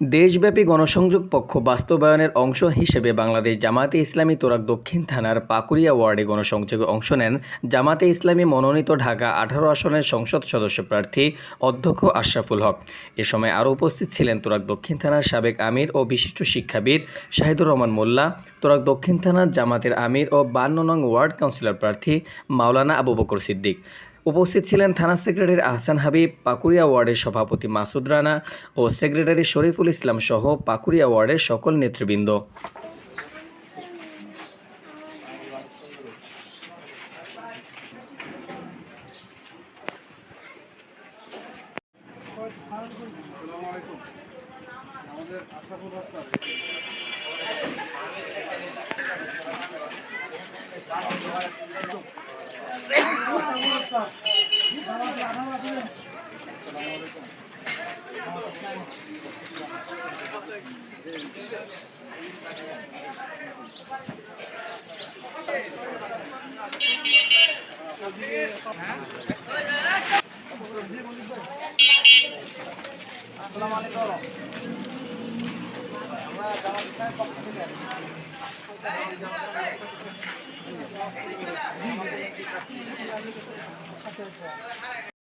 দেশব্যাপী গণসংযোগ পক্ষ বাস্তবায়নের অংশ হিসেবে বাংলাদেশ জামাতে ইসলামী তোরাক দক্ষিণ থানার পাকুড়িয়া ওয়ার্ডে গণসংযোগে অংশ নেন জামাতে ইসলামী মনোনীত ঢাকা আঠারো আসনের সংসদ সদস্য প্রার্থী অধ্যক্ষ আশরাফুল হক। এ সময় আরও উপস্থিত ছিলেন তোরাক দক্ষিণ থানার সাবেক আমির ও বিশিষ্ট শিক্ষাবিদ শাহিদুর রহমান মোল্লা তোরাক দক্ষিণ থানার জামাতের আমির ও বান্ন নং ওয়ার্ড কাউন্সিলর প্রার্থী মাওলানা আবু বকর সিদ্দিক। উপস্থিত ছিলেন থানা সেক্রেটারি আহসান হাবিব, পাকুড়িয়া ওয়ার্ডের সভাপতি মাসুদ রানা ও সেক্রেটারি শরীফুল ইসলাম সহ পাকুড়িয়া ওয়ার্ডের সকল নেতৃবৃন্দ। হক স্যার আসসালামু আলাইকুম। আমরা জামাত ইসলামের পক্ষ থেকে 日本で初めて見られることもなかったです。